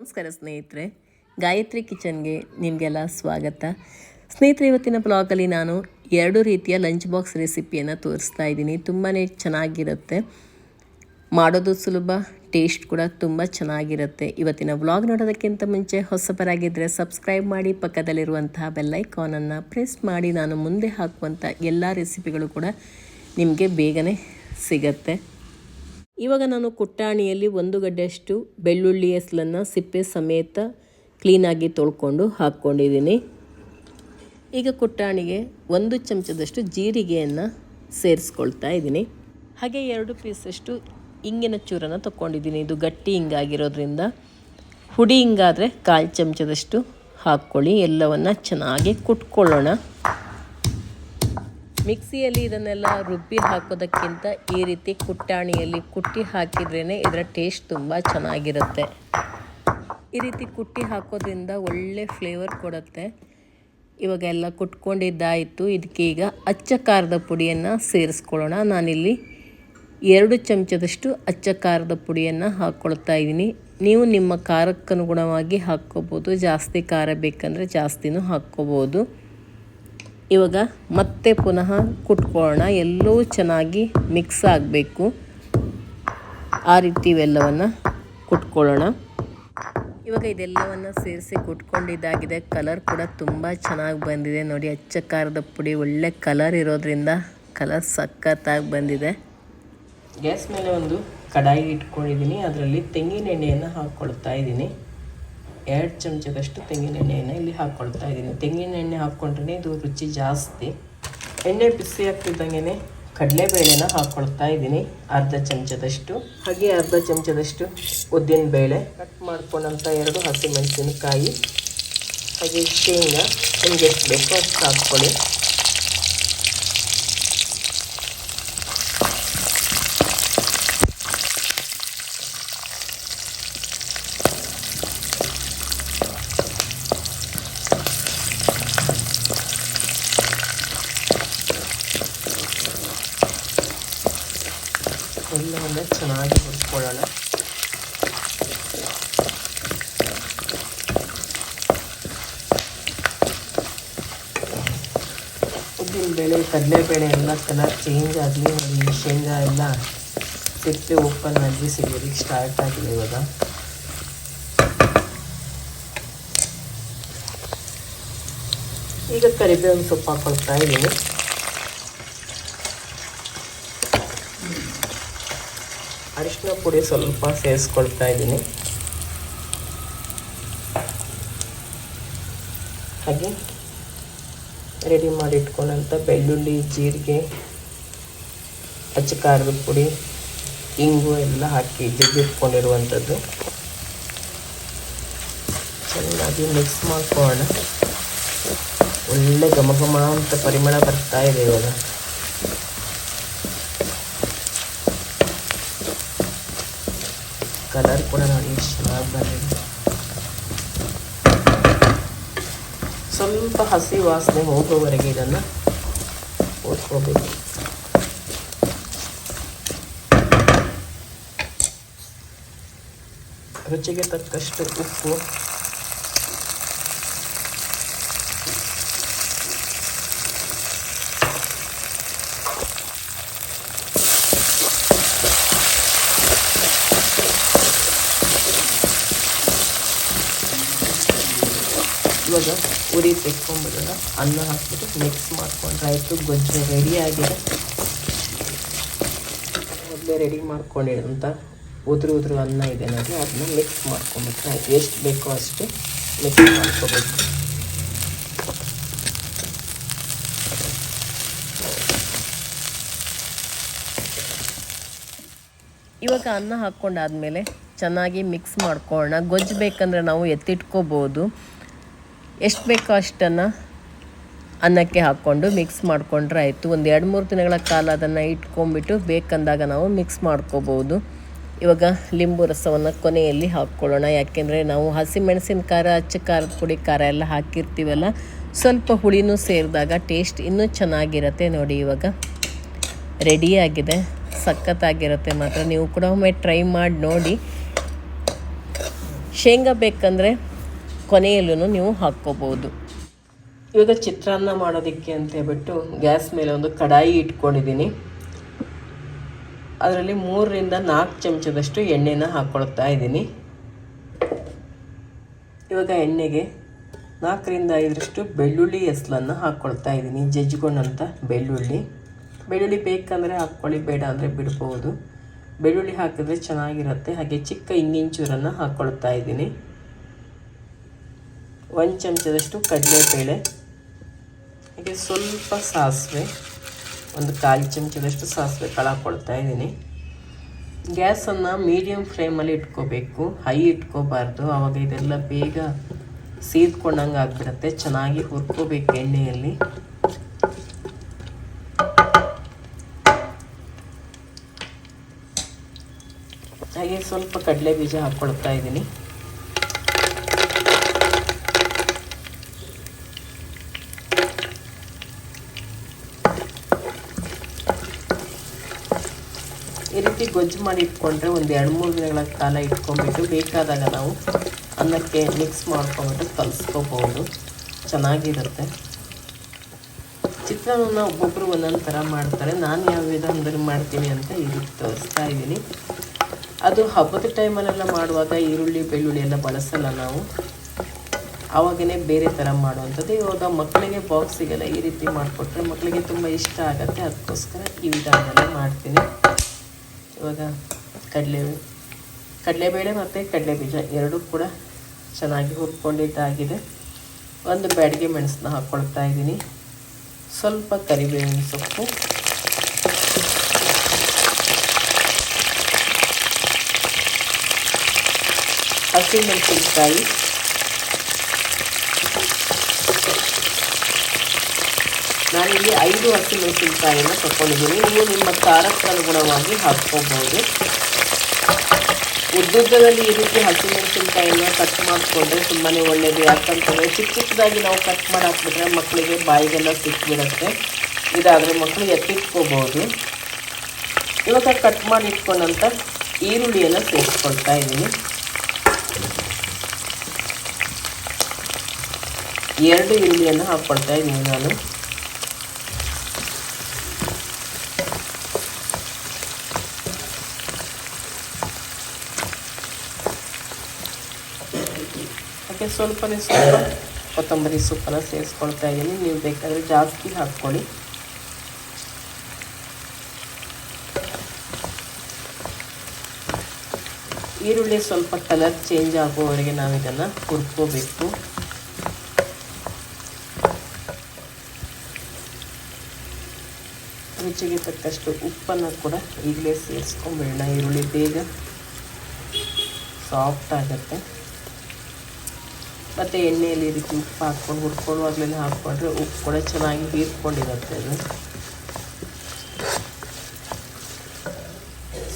ನಮಸ್ಕಾರ ಸ್ನೇಹಿತರೆ, ಗಾಯತ್ರಿ ಕಿಚನ್ಗೆ ನಿಮಗೆಲ್ಲ ಸ್ವಾಗತ. ಸ್ನೇಹಿತರೆ, ಇವತ್ತಿನ ಬ್ಲಾಗಲ್ಲಿ ನಾನು ಎರಡು ರೀತಿಯ ಲಂಚ್ ಬಾಕ್ಸ್ ರೆಸಿಪಿಯನ್ನು ತೋರಿಸ್ತಾ ಇದ್ದೀನಿ. ತುಂಬಾ ಚೆನ್ನಾಗಿರುತ್ತೆ. ಮಾಡೋದು ಸುಲಭ ಟೇಸ್ಟ್ ಕೂಡ ತುಂಬ ಚೆನ್ನಾಗಿರುತ್ತೆ. ಇವತ್ತಿನ ವ್ಲಾಗ್ ನೋಡೋದಕ್ಕಿಂತ ಮುಂಚೆ ಹೊಸಬರಾಗಿದ್ದರೆ ಸಬ್ಸ್ಕ್ರೈಬ್ ಮಾಡಿ, ಪಕ್ಕದಲ್ಲಿರುವಂತಹ ಬೆಲ್ಲೈಕಾನನ್ನು ಪ್ರೆಸ್ ಮಾಡಿ, ನಾನು ಮುಂದೆ ಹಾಕುವಂಥ ಎಲ್ಲ ರೆಸಿಪಿಗಳು ಕೂಡ ನಿಮಗೆ ಬೇಗನೆ ಸಿಗತ್ತೆ. ಇವಾಗ ನಾನು ಕುಟ್ಟಾಣಿಯಲ್ಲಿ ಒಂದು ಗಡ್ಡೆಯಷ್ಟು ಬೆಳ್ಳುಳ್ಳಿ ಹೆಸಲನ್ನು ಸಿಪ್ಪೆ ಸಮೇತ ಕ್ಲೀನಾಗಿ ತೊಳ್ಕೊಂಡು ಹಾಕ್ಕೊಂಡಿದ್ದೀನಿ. ಈಗ ಕುಟ್ಟಾಣಿಗೆ ಒಂದು ಚಮಚದಷ್ಟು ಜೀರಿಗೆಯನ್ನು ಸೇರಿಸ್ಕೊಳ್ತಾ ಇದ್ದೀನಿ. ಹಾಗೆ ಎರಡು ಪೀಸಷ್ಟು ಇಂಗಿನ ಚೂರನ್ನು ತೊಗೊಂಡಿದ್ದೀನಿ ಇದು ಗಟ್ಟಿ ಹಿಂಗಾಗಿರೋದ್ರಿಂದ ಹುಡಿ ಹಿಂಗಾದರೆ ಕಾಲು ಚಮಚದಷ್ಟು ಹಾಕ್ಕೊಳ್ಳಿ. ಎಲ್ಲವನ್ನು ಚೆನ್ನಾಗಿ ಕುಟ್ಕೊಳ್ಳೋಣ. ಮಿಕ್ಸಿಯಲ್ಲಿ ಇದನ್ನೆಲ್ಲ ರುಬ್ಬಿ ಹಾಕೋದಕ್ಕಿಂತ ಈ ರೀತಿ ಕುಟ್ಟಾಣಿಯಲ್ಲಿ ಕುಟ್ಟಿ ಹಾಕಿದ್ರೇ ಇದರ ಟೇಸ್ಟ್ ತುಂಬ ಚೆನ್ನಾಗಿರುತ್ತೆ. ಈ ರೀತಿ ಕುಟ್ಟಿ ಹಾಕೋದ್ರಿಂದ ಒಳ್ಳೆ ಫ್ಲೇವರ್ ಕೊಡುತ್ತೆ. ಇವಾಗ ಎಲ್ಲ ಕುಟ್ಕೊಂಡಿದ್ದಾಯಿತು. ಇದಕ್ಕೆ ಈಗ ಅಚ್ಚ ಖಾರದ ಪುಡಿಯನ್ನು ಸೇರಿಸ್ಕೊಳ್ಳೋಣ. ನಾನಿಲ್ಲಿ ಎರಡು ಚಮಚದಷ್ಟು ಅಚ್ಚ ಖಾರದ ಪುಡಿಯನ್ನು ಹಾಕ್ಕೊಳ್ತಾ ಇದ್ದೀನಿ. ನೀವು ನಿಮ್ಮ ಖಾರಕ್ಕನುಗುಣವಾಗಿ ಹಾಕ್ಕೋಬೋದು. ಜಾಸ್ತಿ ಖಾರ ಬೇಕಂದರೆ ಜಾಸ್ತಿನೂ ಹಾಕ್ಕೋಬೋದು. ಇವಾಗ ಮತ್ತೆ ಪುನಃ ಕುಟ್ಕೊಳ್ಳೋಣ. ಎಲ್ಲವೂ ಚೆನ್ನಾಗಿ ಮಿಕ್ಸ್ ಆಗಬೇಕು. ಆ ರೀತಿ ಇವೆಲ್ಲವನ್ನು ಕುಟ್ಕೊಳ್ಳೋಣ. ಇವಾಗ ಇದೆಲ್ಲವನ್ನು ಸೇರಿಸಿ ಕುಟ್ಕೊಂಡಿದ್ದಾಗಿದೆ. ಕಲರ್ ಕೂಡ ತುಂಬ ಚೆನ್ನಾಗಿ ಬಂದಿದೆ. ನೋಡಿ, ಅಚ್ಚ ಖಾರದ ಪುಡಿ, ಒಳ್ಳೆ ಕಲರ್ ಇರೋದ್ರಿಂದ ಕಲರ್ ಸಖತ್ತಾಗಿ ಬಂದಿದೆ. ಗ್ಯಾಸ್ ಮೇಲೆ ಒಂದು ಕಡಾಯಿ ಇಟ್ಕೊಂಡಿದ್ದೀನಿ. ಅದರಲ್ಲಿ ತೆಂಗಿನ ಎಣ್ಣೆಯನ್ನು ಹಾಕ್ಕೊಳ್ತಾ ಇದ್ದೀನಿ. ಎರಡು ಚಮಚದಷ್ಟು ತೆಂಗಿನ ಎಣ್ಣೆಯನ್ನು ಇಲ್ಲಿ ಹಾಕ್ಕೊಳ್ತಾ ಇದ್ದೀನಿ. ತೆಂಗಿನ ಎಣ್ಣೆ ಹಾಕ್ಕೊಂಡ್ರೆ ಇದು ರುಚಿ ಜಾಸ್ತಿ. ಎಣ್ಣೆ ಬಿಸಿ ಆಗ್ತಿದ್ದಂಗೆ ಕಡಲೆಬೇಳೆನ ಹಾಕ್ಕೊಳ್ತಾ ಇದ್ದೀನಿ. ಅರ್ಧ ಚಮಚದಷ್ಟು. ಹಾಗೆ ಅರ್ಧ ಚಮಚದಷ್ಟು ಉದ್ದಿನ ಬೇಳೆ ಕಟ್ ಮಾಡ್ಕೊಂಡಂಥ ಎರಡು ಹಸಿಮೆಣಸಿನಕಾಯಿ. ಹಾಗೆ ಶೇಂಗಾ. ನಿಮ್ಗೆ ಎಷ್ಟು ಬೇಕೋ ಅಷ್ಟು ಹಾಕ್ಕೊಳ್ಳಿ ಎಲ್ಲವನ್ನು ಚೆನ್ನಾಗಿ ಹುರ್ಕೊಳ್ಳೋಣ ಉದ್ದಿನ ಬೇಳೆ ಕಡಲೆಬೇಳೆ ಎಲ್ಲ ಕಲರ್ ಚೇಂಜ್ ಆಗಲಿ ನೋಡಿ ಶೇಂಗಾ ಎಲ್ಲ ಸಿಪ್ಪೆ ಓಪನ್ ಆಗಿ ಸಿಗೋದಕ್ಕೆ ಸ್ಟಾರ್ಟ್ ಆಗಿದೆ ಇವಾಗ. ಈಗ ಕರಿಬೇವಿನ ಸೊಪ್ಪು ಹಾಕೊಳ್ತಾ ಇದ್ದೀನಿ. ಅರಿಶಿನ ಪುಡಿ ಸ್ವಲ್ಪ ಸೇರಿಸ್ಕೊಳ್ತಾ ಇದ್ದೀನಿ. ಹಾಗೆ ರೆಡಿ ಮಾಡಿ ಇಟ್ಕೊಂಡಂಥ ಬೆಳ್ಳುಳ್ಳಿ, ಜೀರಿಗೆ ಅಚ್ಚ ಖಾರದ ಪುಡಿ, ಇಂಗು ಎಲ್ಲ ಹಾಕಿ ಜಗ್ಗಿಟ್ಕೊಂಡಿರುವಂಥದ್ದು ಚೆನ್ನಾಗಿ ಮಿಕ್ಸ್ ಮಾಡ್ಕೊಳ್ಳೋಣ. ಒಳ್ಳೆ ಘಮ ಘಮ ಅಂತ ಪರಿಮಳ ಬರ್ತಾ ಇದೆ ಇವಾಗ. ಕಲರ್ ಕೂಡ ನೋಡಿ ಎಷ್ಟು ಚೆನ್ನಾಗಿ ಬಂದಿದೆ ಸ್ವಲ್ಪ ಹಸಿ ವಾಸನೆ ಹೋಗೋವರೆಗೆ ಇದನ್ನು ಓದ್ಕೋಬೇಕು. ರುಚಿಗೆ ತಕ್ಕಷ್ಟು ಉಪ್ಪು. ಇವಾಗ ಉರಿ ತೆಕ್ಕೊಂಡ್ಬಿಡೋಣ. ಅನ್ನ ಹಾಕ್ಬಿಟ್ಟು ಮಿಕ್ಸ್ ಮಾಡ್ಕೊಂಡ್ರೆ ಆಯಿತು ಗೊಜ್ಜು ರೆಡಿ ಆಗಿದೆ. ಮೊದಲೇ ರೆಡಿ ಮಾಡ್ಕೊಂಡಿರೋಂಥ ಉದುರು ಉದುರು ಅನ್ನ ಇದೆ ನೋಡಿ, ಅದನ್ನ ಮಿಕ್ಸ್ ಮಾಡ್ಕೊಂಬಿಟ್ರೆ ಆಯಿತು. ಎಷ್ಟು ಬೇಕೋ ಅಷ್ಟು ಮಿಕ್ಸ್ ಮಾಡ್ಕೋಬೇಕು. ಇವಾಗ ಅನ್ನ ಹಾಕ್ಕೊಂಡಾದ್ಮೇಲೆ ಚೆನ್ನಾಗಿ ಮಿಕ್ಸ್ ಮಾಡ್ಕೊಳ್ಳೋಣ. ಗೊಜ್ಜು ಬೇಕಂದರೆ ನಾವು ಎತ್ತಿಟ್ಕೋಬೋದು. ಎಷ್ಟು ಬೇಕೋ ಅಷ್ಟನ್ನು ಅನ್ನಕ್ಕೆ ಹಾಕ್ಕೊಂಡು ಮಿಕ್ಸ್ ಮಾಡಿಕೊಂಡ್ರೆ ಆಯಿತು. ಒಂದು ಎರಡು ಮೂರು ದಿನಗಳ ಕಾಲ ಅದನ್ನು ಇಟ್ಕೊಂಡ್ಬಿಟ್ಟು ಬೇಕಂದಾಗ ನಾವು ಮಿಕ್ಸ್ ಮಾಡ್ಕೋಬೋದು. ಇವಾಗ ಲಿಂಬು ರಸವನ್ನು ಕೊನೆಯಲ್ಲಿ ಹಾಕ್ಕೊಳ್ಳೋಣ. ಯಾಕೆಂದರೆ ನಾವು ಹಸಿಮೆಣಸಿನ ಖಾರ ಅಚ್ಚ ಖಾರದ ಪುಡಿ ಖಾರ ಎಲ್ಲ ಹಾಕಿರ್ತೀವಲ್ಲ, ಸ್ವಲ್ಪ ಹುಳಿನೂ ಸೇರಿದಾಗ ಟೇಸ್ಟ್ ಇನ್ನೂ ಚೆನ್ನಾಗಿರುತ್ತೆ ನೋಡಿ ಇವಾಗ. ರೆಡಿಯಾಗಿದೆ ಸಖತ್ತಾಗಿರುತ್ತೆ ಮಾತ್ರ. ನೀವು ಕೂಡ ಒಮ್ಮೆ ಟ್ರೈ ಮಾಡಿ ನೋಡಿ. ಶೇಂಗಾ ಬೇಕಂದರೆ ಕೊನೆಯಲ್ಲೂ ನೀವು ಹಾಕ್ಕೋಬೋದು. ಇವಾಗ ಚಿತ್ರಾನ್ನ ಮಾಡೋದಕ್ಕೆ ಅಂತ ಹೇಳ್ಬಿಟ್ಟು ಗ್ಯಾಸ್ ಮೇಲೆ ಒಂದು ಕಡಾಯಿ ಇಟ್ಕೊಂಡಿದ್ದೀನಿ. ಅದರಲ್ಲಿ ಮೂರರಿಂದ ನಾಲ್ಕು ಚಮಚದಷ್ಟು ಎಣ್ಣೆನ ಹಾಕ್ಕೊಳ್ತಾ ಇದ್ದೀನಿ. ಇವಾಗ ಎಣ್ಣೆಗೆ ನಾಲ್ಕರಿಂದ ಐದರಷ್ಟು ಬೆಳ್ಳುಳ್ಳಿ ಎಸ್ಲನ್ನು ಹಾಕ್ಕೊಳ್ತಾ ಇದ್ದೀನಿ. ಜಜ್ಜಿಕೊಂಡಂಥ ಬೆಳ್ಳುಳ್ಳಿ. ಬೆಳ್ಳುಳ್ಳಿ ಬೇಕಂದರೆ ಹಾಕ್ಕೊಳ್ಳಿ, ಬೇಡ ಅಂದರೆ ಬಿಡ್ಬೋದು. ಬೆಳ್ಳುಳ್ಳಿ ಹಾಕಿದ್ರೆ ಚೆನ್ನಾಗಿರುತ್ತೆ. ಹಾಗೆ ಚಿಕ್ಕ ಇಂಗಿನ ಚೂರನ್ನು ಹಾಕ್ಕೊಳ್ತಾ ಇದ್ದೀನಿ. ಒಂದು ಚಮಚದಷ್ಟು ಕಡಲೆಬೇಳೆ, ಹಾಗೆ ಸ್ವಲ್ಪ ಸಾಸಿವೆ, ಒಂದು ಕಾಲು ಚಮಚದಷ್ಟು ಸಾಸಿವೆ ಕಳಕೊಳ್ತಾ ಇದ್ದೀನಿ. ಗ್ಯಾಸನ್ನು ಮೀಡಿಯಮ್ ಫ್ಲೇಮಲ್ಲಿ ಇಟ್ಕೋಬೇಕು. ಹೈ ಇಟ್ಕೋಬಾರ್ದು. ಆವಾಗ ಇದೆಲ್ಲ ಬೇಗ ಸೀದ್ಕೊಂಡಂಗೆ ಆಗಿಬಿಡುತ್ತೆ. ಚೆನ್ನಾಗಿ ಹುರ್ಕೋಬೇಕು ಎಣ್ಣೆಯಲ್ಲಿ. ಹಾಗೆ ಸ್ವಲ್ಪ ಕಡಲೆ ಬೀಜ ಹಾಕ್ಕೊಳ್ತಾ ಇದ್ದೀನಿ ಈ ರೀತಿ ಗೊಜ್ಜು ಮಾಡಿ ಇಟ್ಕೊಂಡ್ರೆ ಒಂದು ಎರಡು ಮೂರು ದಿನಗಳ ಕಾಲ ಇಟ್ಕೊಂಡ್ಬಿಟ್ಟು ಬೇಕಾದಾಗ ನಾವು ಅನ್ನಕ್ಕೆ ಮಿಕ್ಸ್ ಮಾಡ್ಕೊಂಬಿಟ್ಟು ಕಲಿಸ್ಕೋಬೋದು. ಚೆನ್ನಾಗಿರುತ್ತೆ. ಚಿತ್ರಾನ್ನ ಒಬ್ಬೊಬ್ಬರು ಒಂದೊಂದು ಥರ ಮಾಡ್ತಾರೆ. ನಾನು ಯಾವ ವಿಧಾನದಲ್ಲಿ ಮಾಡ್ತೀನಿ ಅಂತ ಇಲ್ಲಿ ತೋರಿಸ್ತಾ ಇದ್ದೀನಿ. ಅದು ಹಬ್ಬದ ಟೈಮಲ್ಲೆಲ್ಲ ಮಾಡುವಾಗ ಈರುಳ್ಳಿ, ಬೆಳ್ಳುಳ್ಳಿ ಎಲ್ಲ ಬಳಸಲ್ಲ ನಾವು. ಆವಾಗೇ ಬೇರೆ ಥರ ಮಾಡುವಂಥದ್ದು. ಇವಾಗ ಮಕ್ಕಳಿಗೆ ಬಾಕ್ಸಿಗೆಲ್ಲ ಈ ರೀತಿ ಮಾಡಿಕೊಟ್ರೆ ಮಕ್ಕಳಿಗೆ ತುಂಬ ಇಷ್ಟ ಆಗುತ್ತೆ. ಅದಕ್ಕೋಸ್ಕರ ಈ ವಿಧಾನದಲ್ಲಿ ಮಾಡ್ತೀನಿ. ಇವಾಗ ಕಡಲೆ, ಕಡಲೆಬೇಳೆ ಮತ್ತು ಕಡಲೆ ಬೀಜ ಎರಡೂ ಕೂಡ ಚೆನ್ನಾಗಿ ಹುರ್ಕೊಂಡಿದ್ದಾಗಿದೆ. ಒಂದು ಬ್ಯಾಡಿಗೆ ಮೆಣಸನ್ನ ಹಾಕ್ಕೊಳ್ತಾ ಇದ್ದೀನಿ. ಸ್ವಲ್ಪ ಕರಿಬೇವಿನ ಸೊಪ್ಪು. ಹಸಿಮೆಣಸಿನ್ಕಾಯಿ. ನಾನಿಲ್ಲಿ ಐದು ಹಸಿಮೆಣಸಿನಕಾಯಿಯನ್ನು ತಗೊಂಡಿದ್ದೀನಿ ನೀವು ನಿಮ್ಮ ಖಾರಕ್ಕೆ ಅನುಗುಣವಾಗಿ ಉದ್ದುದ್ದದಲ್ಲಿ ಈ ರೀತಿ ಮೆಣಸಿನಕಾಯಿಯನ್ನು ಕಟ್ ಮಾಡಿಕೊಂಡ್ರೆ ತುಂಬಾ ಒಳ್ಳೆಯದು ಯಾಕಂತಂದರೆ ಚಿಕ್ಕ ಚಿಕ್ಕದಾಗಿ ನಾವು ಕಟ್ ಮಾಡಿ ಹಾಕ್ಬಿಟ್ರೆ ಮಕ್ಕಳಿಗೆ ಬಾಯಿಗೆಲ್ಲ ಸಿಕ್ಕಿಬಿಡುತ್ತೆ ಇದಾದರೆ ಮಕ್ಕಳು ಎತ್ತಿಟ್ಕೋಬೋದು. ಇವಾಗ ಕಟ್ ಮಾಡಿ ಇಟ್ಕೊಂಡಂಥ ಈರುಳ್ಳಿಯನ್ನು ಸೇರಿಸ್ಕೊಳ್ತಾ ಇದ್ದೀನಿ. ಎರಡು ಈರುಳ್ಳಿಯನ್ನು ಹಾಕ್ಕೊಳ್ತಾ ಇದ್ದೀನಿ ನಾನು. ಅದಕ್ಕೆ ಸ್ವಲ್ಪನೇ ಸ್ವಲ್ಪ ಕೊತ್ತಂಬರಿ ಸೊಪ್ಪನ್ನು ಸೇರಿಸ್ಕೊಳ್ತಾ ಇದ್ದೀನಿ. ನೀವು ಬೇಕಾದರೆ ಜಾಸ್ತಿ ಹಾಕ್ಕೊಳ್ಳಿ. ಈರುಳ್ಳಿ ಸ್ವಲ್ಪ ಕಲರ್ ಚೇಂಜ್ ಆಗುವವರೆಗೆ ನಾವು ಇದನ್ನು ಹುರ್ಕೋಬೇಕು. ರುಚಿಗೆ ತಕ್ಕಷ್ಟು ಉಪ್ಪನ್ನು ಕೂಡ ಈಗಲೇ ಸೇರಿಸ್ಕೊಂಬಿಡೋಣ. ಈರುಳ್ಳಿ ಬೇಗ ಸಾಫ್ಟ್ ಆಗುತ್ತೆ. ಮತ್ತು ಎಣ್ಣೆಯಲ್ಲಿ ಇದಕ್ಕೆ ಉಪ್ಪು ಹಾಕ್ಕೊಂಡು ಹುರ್ಕೊಳ್ಳುವಾಗಲೇ ಹಾಕ್ಕೊಂಡ್ರೆ ಉಪ್ಪು ಕೂಡ ಚೆನ್ನಾಗಿ ಹೀರ್ಕೊಂಡಿರುತ್ತೆ ಅದು.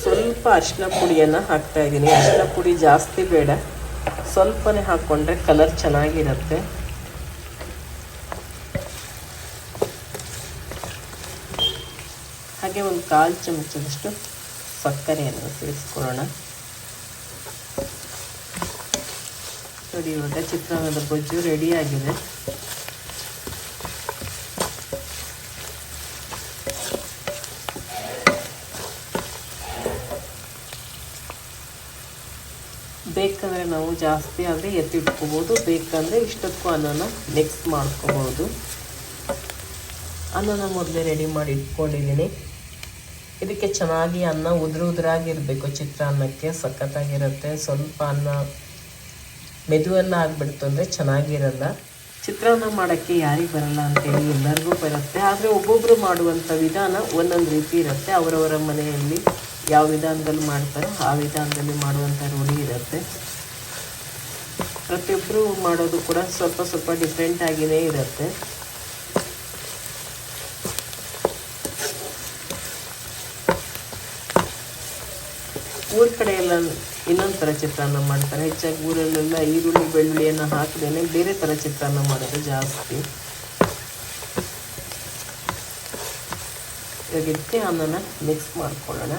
ಸ್ವಲ್ಪ ಅರಿಶಿನ ಪುಡಿಯನ್ನು ಹಾಕ್ತಾ ಇದ್ದೀನಿ. ಅರಿಶಿನ ಪುಡಿ ಜಾಸ್ತಿ ಬೇಡ. ಸ್ವಲ್ಪನೇ ಹಾಕ್ಕೊಂಡ್ರೆ ಕಲರ್ ಚೆನ್ನಾಗಿರುತ್ತೆ. ಹಾಗೆ ಒಂದು ಕಾಲು ಚಮಚದಷ್ಟು ಸಕ್ಕರೆಯನ್ನು ಸೇರಿಸ್ಕೊಳ್ಳೋಣ. ನೋಡಿ ಇವಾಗ ಚಿತ್ರಾನ್ನದ ಗೊಜ್ಜು ರೆಡಿಯಾಗಿದೆ. ಬೇಕಂದರೆ ನಾವು ಜಾಸ್ತಿ ಆದರೆ ಎತ್ತಿಟ್ಕೋಬೋದು, ಬೇಕಂದರೆ ಇಷ್ಟಕ್ಕೂ ಅನ್ನನ ಮಿಕ್ಸ್ ಮಾಡ್ಕೋಬೋದು. ಅನ್ನನ ಮೊದಲೇ ರೆಡಿ ಮಾಡಿ ಇಟ್ಕೊಂಡಿದ್ದೀನಿ. ಇದಕ್ಕೆ ಚೆನ್ನಾಗಿ ಅನ್ನ ಉದುರು ಉದುರಾಗಿರಬೇಕು ಚಿತ್ರಾನ್ನಕ್ಕೆ, ಸಖತ್ತಾಗಿರುತ್ತೆ. ಸ್ವಲ್ಪ ಅನ್ನ ಮೆದುವೆಲ್ಲ ಆಗಿಬಿಡ್ತು ಅಂದರೆ ಚೆನ್ನಾಗಿರಲ್ಲ. ಚಿತ್ರಾನ್ನ ಮಾಡೋಕ್ಕೆ ಯಾರಿಗೆ ಬರಲ್ಲ ಅಂತೇಳಿ ಎಲ್ಲರಿಗೂ ಬರುತ್ತೆ. ಆದರೆ ಒಬ್ಬೊಬ್ಬರು ಮಾಡುವಂಥ ವಿಧಾನ ಒಂದೊಂದು ರೀತಿ ಇರುತ್ತೆ. ಅವರವರ ಮನೆಯಲ್ಲಿ ಯಾವ ವಿಧಾನದಲ್ಲಿ ಮಾಡ್ತಾರೋ ಆ ವಿಧಾನದಲ್ಲಿ ಮಾಡುವಂಥ ರೂಢಿ ಇರುತ್ತೆ. ಪ್ರತಿಯೊಬ್ಬರು ಮಾಡೋದು ಕೂಡ ಸ್ವಲ್ಪ ಸ್ವಲ್ಪ ಡಿಫ್ರೆಂಟ್ ಆಗಿಯೇ ಇರುತ್ತೆ. ಊರ ಕಡೆ ಎಲ್ಲ ಇನ್ನೊಂದು ಥರ ಚಿತ್ರಾನ್ನ ಮಾಡ್ತಾರೆ. ಹೆಚ್ಚಾಗಿ ಊರಲ್ಲೆಲ್ಲ ಈರುಳ್ಳಿ, ಬೆಳ್ಳುಳ್ಳಿಯನ್ನು ಹಾಕಿದೇ ಬೇರೆ ಥರ ಚಿತ್ರಾನ್ನ ಮಾಡೋದು ಜಾಸ್ತಿ. ಇವಾಗ ಅನ್ನನ ಮಿಕ್ಸ್ ಮಾಡ್ಕೊಳ್ಳೋಣ.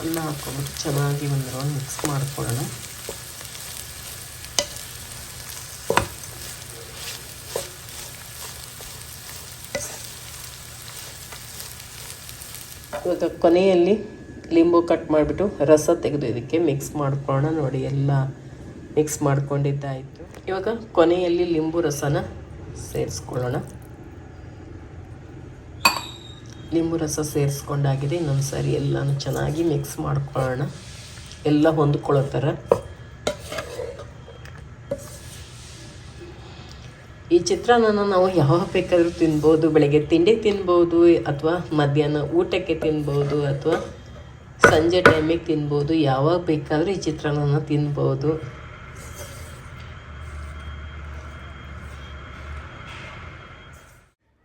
ಅನ್ನ ಹಾಕೊಂಡ್ಬಿಟ್ಟು ಚೆನ್ನಾಗಿ ಒಂದು ಮಿಕ್ಸ್ ಮಾಡ್ಕೊಳ್ಳೋಣ. ಇವಾಗ ಕೊನೆಯಲ್ಲಿ ಲಿಂಬು ಕಟ್ ಮಾಡಿಬಿಟ್ಟು ರಸ ತೆಗೆದು ಇದಕ್ಕೆ ಮಿಕ್ಸ್ ಮಾಡ್ಕೊಳ್ಳೋಣ ನೋಡಿ, ಎಲ್ಲ ಮಿಕ್ಸ್ ಮಾಡ್ಕೊಂಡಿದ್ದಾಯಿತು. ಇವಾಗ ಕೊನೆಯಲ್ಲಿ ಲಿಂಬು ರಸನ ಸೇರಿಸ್ಕೊಳ್ಳೋಣ. ಲಿಂಬು ರಸ ಸೇರಿಸ್ಕೊಂಡಾಗಿದೆ ಇನ್ನೊಂದು ಸಾರಿ ಎಲ್ಲನೂ ಚೆನ್ನಾಗಿ ಮಿಕ್ಸ್ ಮಾಡ್ಕೊಳ್ಳೋಣ. ಎಲ್ಲ ಹೊಂದ್ಕೊಳ್ಳೋ ಥರ. ಈ ಚಿತ್ರಾನ್ನ ನಾವು ಯಾವಾಗ ಬೇಕಾದರೂ ತಿನ್ಬೋದು, ಬೆಳಗ್ಗೆ ತಿಂಡಿ ತಿನ್ಬೋದು, ಅಥವಾ ಮಧ್ಯಾಹ್ನ ಊಟಕ್ಕೆ ತಿನ್ಬೋದು, ಅಥವಾ ಸಂಜೆ ಟೈಮಿಗೆ ತಿನ್ಬೋದು, ಯಾವಾಗ ಬೇಕಾದರೂ ಈ ಚಿತ್ರಾನ್ನನ ತಿನ್ಬೋದು.